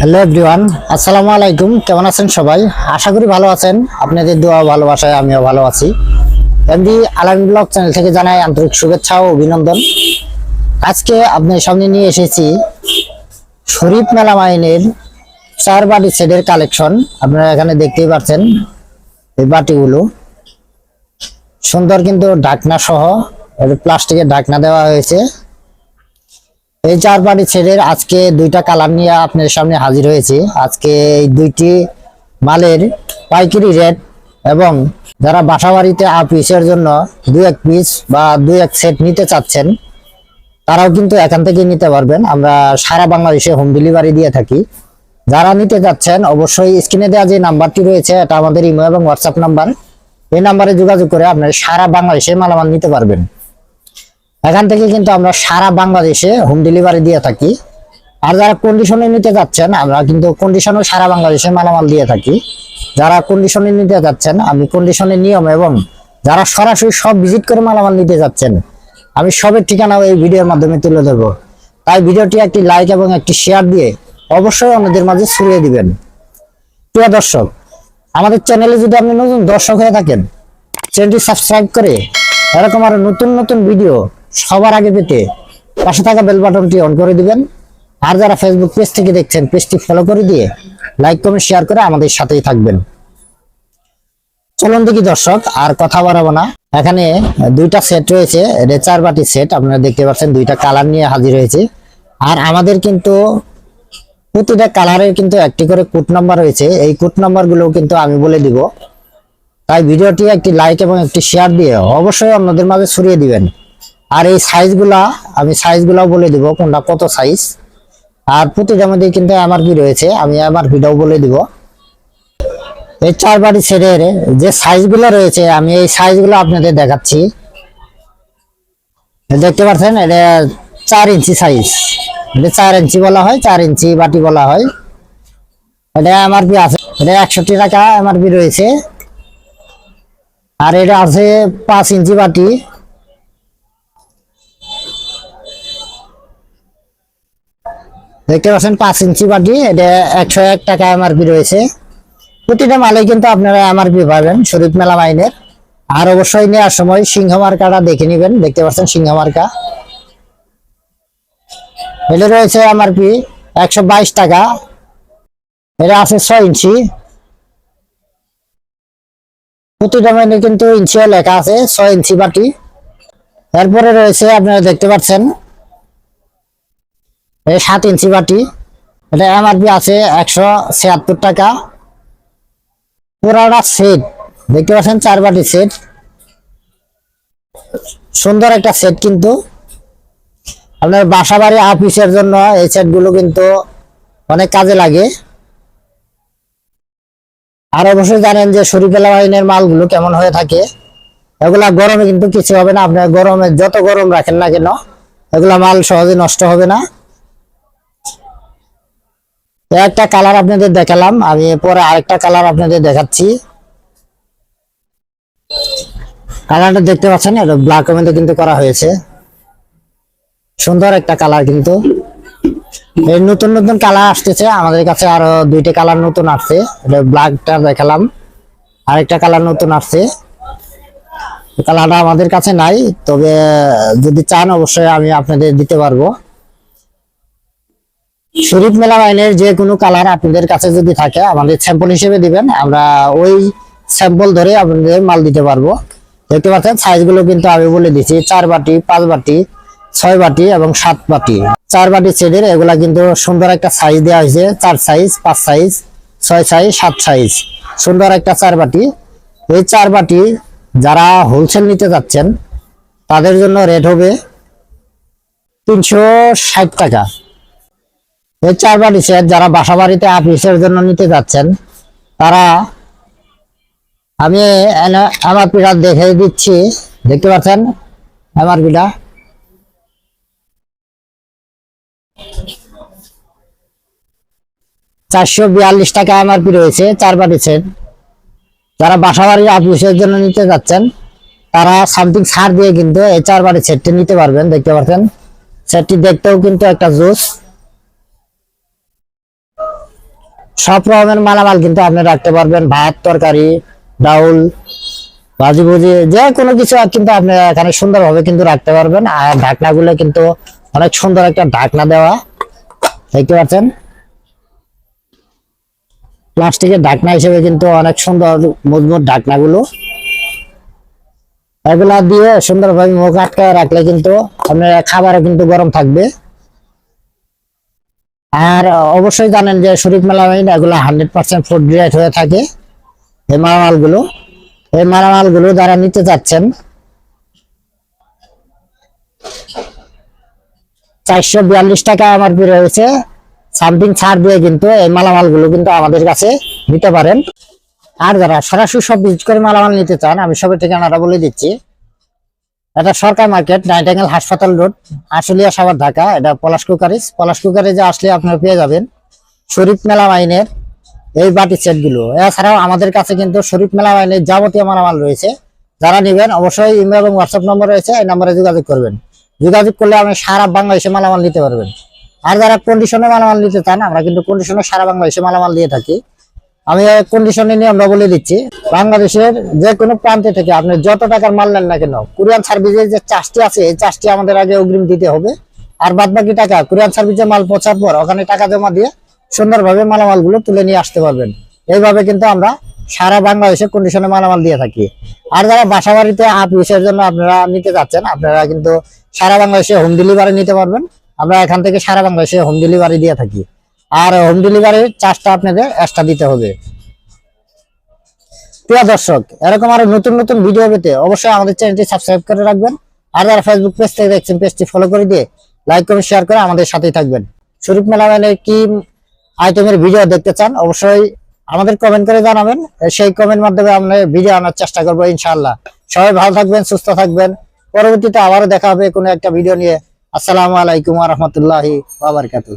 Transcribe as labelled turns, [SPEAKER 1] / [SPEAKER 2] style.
[SPEAKER 1] Hello everyone আসসালামু আলাইকুম কেমন আছেন সবাই? আশা করি ভালো আছেন। আপনাদের দোয়া ভালোবাসায় আমিও ভালো আছি। এমডি আলামিন ব্লগ চ্যানেল থেকে জানাই আন্তরিক শুভেচ্ছা ও অভিনন্দন। আজকে আপনার সামনে নিয়ে এসেছি শরীফ মেলা মাইনের চার বাটি সেটের কালেকশন। আপনারা এখানে দেখতেই পাচ্ছেন এই বাটিগুলো। সুন্দর কিন্তু ঢাকনা সহ প্লাস্টিকের ঢাকনা দেওয়া হয়েছে। এই চার বাটি ছেড়ের আজকে দুইটা কালার নিয়ে আপনার সামনে হাজির হয়েছে। আজকে এই দুইটি মালের পাইকারি রেট এবং যারা বাসা বাড়িতে আ পিসের জন্য দু এক পিস বা দুই এক সেট নিতে চাচ্ছেন, তারাও কিন্তু এখান থেকে নিতে পারবেন। আমরা সারা বাংলাদেশে হোম ডেলিভারি দিয়ে থাকি। যারা নিতে যাচ্ছেন, অবশ্যই স্ক্রিনে দেওয়া যে নাম্বারটি রয়েছে, এটা আমাদের ইমো এবং হোয়াটসঅ্যাপ নাম্বার এই নাম্বারে যোগাযোগ করে আপনার সারা বাংলাদেশে মালামাল নিতে পারবেন। এখান থেকে কিন্তু আমরা সারা বাংলাদেশে হোম ডেলিভারি দিয়ে থাকি। আর যারা কন্ডিশনে নিতে যাচ্ছেন, আমরা কিন্তু কন্ডিশনও সারা বাংলাদেশে মালামাল দিয়ে থাকি। যারা কন্ডিশনে নিতে যাচ্ছেন, আমি কন্ডিশনের নিয়ম এবং যারা সরাসরি সব ভিজিট করে মালামাল নিতে যাচ্ছেন, আমি সবের ঠিকানাও এই ভিডিওর মাধ্যমে তুলে ধরবো। তাই ভিডিওটি একটি লাইক এবং একটি শেয়ার দিয়ে অবশ্যই অন্যদের মাঝে ছড়িয়ে দিবেন। প্রিয় দর্শক, আমাদের চ্যানেলে যদি আপনি নতুন দর্শক হয়ে থাকেন চ্যানেলটি সাবস্ক্রাইব করে এরকম আরও নতুন নতুন ভিডিও সবার আগে পেতে পাশে থাকা বেল বাটনটি অন করে দিবেন। আর যারা ফেসবুক পেজ থেকে দেখছেন পেজটি ফলো করে দিয়ে লাইক কমেন্ট শেয়ার করে আমাদের সাথেই থাকবেন। চলুন দেখি দর্শক, আর কথা বাড়াবো না। এখানে দুইটা সেট রয়েছে এটা চার বাটি সেট আপনারা দেখতে পাচ্ছেন দুইটা কালার নিয়ে হাজির হয়েছে। আর আমাদের কিন্তু প্রতিটা কালারের কিন্তু একটি করে কোড নাম্বার রয়েছে। এই কোড নাম্বারগুলো কিন্তু আমি বলে দিব। তাই ভিডিওটি একটি লাইক এবং একটি শেয়ার দিয়ে অবশ্যই অন্যদের মাঝে ছড়িয়ে দিবেন। আর এই সাইজগুলা আমি সাইজগুলাও বলে দিব, কোনটা কত সাইজ আর প্রতিটার মধ্যে কিন্তু এমআরপি রয়েছে, আমি এমআরপিটাও বলে দিব। এই চার বাটি সেটের যে সাইজগুলো রয়েছে, আমি এই সাইজগুলো আপনাদের দেখাচ্ছি। দেখতে পাচ্ছেন, এটা চার ইঞ্চি সাইজ এটা চার ইঞ্চি বলা হয়, চার ইঞ্চি বাটি বলা হয়। এটা এমআরপি আছে, এটা একষট্টি টাকা এমআরপি রয়েছে। আর এটা আছে পাঁচ ইঞ্চি বাটি। দেখতে পাচ্ছেন পাঁচ ইঞ্চি বাটি এটা একশো এক টাকা এমআরপি রয়েছে। প্রতিটা মালে কিন্তু আপনারা এমআরপি পাবেন, শরীফ মেলা মাইনের। আর অবশ্যই নেওয়ার সময় সিংহ মার্কাটা দেখে নেবেন, দেখতে পাচ্ছেন সিংহ মার্কা। এটা রয়েছে এমআরপি একশো বাইশ টাকা। এটা আছে ছয় ইঞ্চি। প্রতিটা মাইনে কিন্তু ইঞ্চিও লেখা আছে, ছয় ইঞ্চি বাটি এরপরে রয়েছে, আপনারা দেখতে পাচ্ছেন এই সাত ইঞ্চি বাটি। এটা এমআরপি আছে একশো ছিয়াত্তর টাকা। পুরাটা সেট দেখতে পাচ্ছেন চার বাটি সেট সুন্দর একটা সেট কিন্তু। আপনার বাসা বাড়ি অফিসের জন্য এই সেটগুলো কিন্তু অনেক কাজে লাগে। আর অবশ্যই জানেন যে শরীফেলা বাহিনীর মালগুলো কেমন হয়ে থাকে। এগুলা গরমে কিন্তু কিছু হবে না। আপনার গরমে যত গরম রাখেন না কেন, এগুলা মাল সহজে নষ্ট হবে না। একটা কালার আপনাদের দেখালাম, আমি পরে আরেকটা কালার আপনাদের দেখাচ্ছি। কালারটা দেখতে পাচ্ছেন, এটা ব্ল্যাক মধ্যে কিন্তু করা হয়েছে। সুন্দর একটা কালার কিন্তু। এই নতুন নতুন কালার আসতেছে, আমাদের কাছে আরও দুইটা কালার নতুন আসছে। এটা ব্ল্যাকটা দেখালাম, আরেকটা কালার নতুন আসছে। কালারটা আমাদের কাছে নাই, তবে যদি চান অবশ্যই আমি আপনাদের দিতে পারব। শরীফ মেলা লাইনের যে কোনো কালার আপনাদের কাছে যদি থাকে, আমাদের স্যাম্পল হিসেবে দিবেন, আমরা ওই স্যাম্পল ধরে আপনাদের মাল দিতে পারব। দেখতে পাচ্ছেন সাইজগুলো কিন্তু আমি বলে দিচ্ছি, চার বাটি, পাঁচ বাটি, ছয় বাটি এবং সাত বাটি। চার বাটি সেটের এগুলা কিন্তু সুন্দর একটা সাইজ দেওয়া হয়েছে, চার সাইজ পাঁচ সাইজ ছয় সাইজ সাত সাইজ সুন্দর একটা চার বাটি। এই চার বাটি যারা হোলসেল নিতে যাচ্ছেন, তাদের জন্য রেট হবে তিনশো ষাট টাকা। এই চার বাড়ি সেট যারা বাসা বাড়িতে অফিসের জন্য নিতে যাচ্ছেন, তারা আমি আমার পিঠা দেখে দিচ্ছি। দেখতে পাচ্ছেন আমার পিঠা চারশো বিয়াল্লিশ টাকা এমআরপি রয়েছে চার বাড়ি সেট যারা বাসা বাড়ির অফিসের জন্য নিতে যাচ্ছেন, তারা সামথিং ছাড় দিয়ে কিন্তু এই চার বাড়ি সেটটি নিতে পারবেন। দেখতে পাচ্ছেন? সেটটি দেখতেও কিন্তু একটা জোস। সব রকমের মালামাল কিন্তু আপনি রাখতে পারবেন। ভাত, তরকারি, ডাউল ভাজি ভুজি যে কোনো কিছু কিন্তু আপনি এখানে সুন্দরভাবে কিন্তু রাখতে পারবেন। আর ঢাকনাগুলো কিন্তু অনেক সুন্দর একটা ঢাকনা দেওয়া। দেখতে পাচ্ছেন? প্লাস্টিকের ঢাকনা হিসেবে কিন্তু অনেক সুন্দর মজবুত ঢাকনাগুলো। এগুলা দিয়ে সুন্দরভাবে মুখ আটকায় রাখলে কিন্তু আপনার খাবারও কিন্তু গরম থাকবে। আর অবশ্যই জানেন যে শরীফ মেলামাইন এগুলো হান্ড্রেড পার্সেন্ট ফুড গ্রেড হয়ে থাকে। এই মালামালগুলো এই মালামালগুলো যারা নিতে চাচ্ছেন চারশো বিয়াল্লিশ টাকা আমার পি রয়েছে সামথিং ছাড় দিয়ে কিন্তু এই মালামালগুলো কিন্তু আমাদের কাছে নিতে পারেন। আর যারা সরাসরি সব ভিজিট করে মালামাল নিতে চান, আমি সবের ঠিকানাটা বলে দিচ্ছি। এটা সরকার মার্কেট, নাইটাঙ্গেল হাসপাতাল রোড, আশুলিয়া সাভার, ঢাকা। এটা পলাশ কুকারিস পলাশ কুকারিজে আসলে আপনারা পেয়ে যাবেন শরীফ মেলা মাইনের এই বাটি সেটগুলো এছাড়াও আমাদের কাছে কিন্তু শরীফ মেলা মাইনের যাবতীয় মালামাল রয়েছে। যারা নেবেন অবশ্যই ইমেল এবং হোয়াটসঅ্যাপ নম্বর রয়েছে, এই নম্বরে যোগাযোগ করবেন। যোগাযোগ করলে আপনি সারা বাংলাদেশে মালামাল নিতে পারবেন। আর যারা কন্ডিশনে মালামাল নিতে চান, আমরা কিন্তু কন্ডিশনে সারা বাংলাদেশে মালামাল দিয়ে থাকি। আমি কন্ডিশনে নিয়ে আমরা বলে দিচ্ছি, বাংলাদেশের যে কোনো প্রান্তে থেকে আপনি যত টাকার মাল নেন না কেন কুরিয়ান সার্ভিসের যে চার্জটি আছে, এই চার্জটি আমাদের আগে অগ্রিম দিতে হবে। আর বাদ বাকি টাকা কুরিয়ান সার্ভিসে মাল পৌঁছার পর ওখানে টাকা জমা দিয়ে সুন্দরভাবে মালামালগুলো তুলে নিয়ে আসতে পারবেন। এইভাবে কিন্তু আমরা সারা বাংলাদেশে কন্ডিশনে মালামাল দিয়ে থাকি। আর যারা বাসা বাড়িতে আপ ইউসের জন্য আপনারা নিতে যাচ্ছেন, আপনারা কিন্তু সারা বাংলাদেশে হোম ডেলিভারি নিতে পারবেন। আমরা এখান থেকে সারা বাংলাদেশে হোম ডেলিভারি দিয়ে থাকি। আর হোম ডেলিভারির চার্জটা আপনাদের এক্সট্রা দিতে হবে। প্রিয় দর্শক, এরকম আরও নতুন নতুন ভিডিও পেতে অবশ্যই আমাদের চ্যানেলটি সাবস্ক্রাইব করে রাখবেন। আর যারা ফেসবুক পেজ থেকে দেখছেন পেজটি ফলো করে দিয়ে লাইক কমেন্ট শেয়ার করে আমাদের সাথেই থাকবেন। শরীফ মেলামেনের কি আইটেমের ভিডিও দেখতে চান, অবশ্যই আমাদের কমেন্ট করে জানাবেন। সেই কমেন্ট মাধ্যমে আমরা ভিডিও আনার চেষ্টা করব ইনশাআল্লাহ। সবাই ভালো থাকবেন, সুস্থ থাকবেন। পরবর্তীতে আবারও দেখা হবে কোনো একটা ভিডিও নিয়ে। আসসালামু আলাইকুম রহমতুল্লাহি বাবারকাতুহ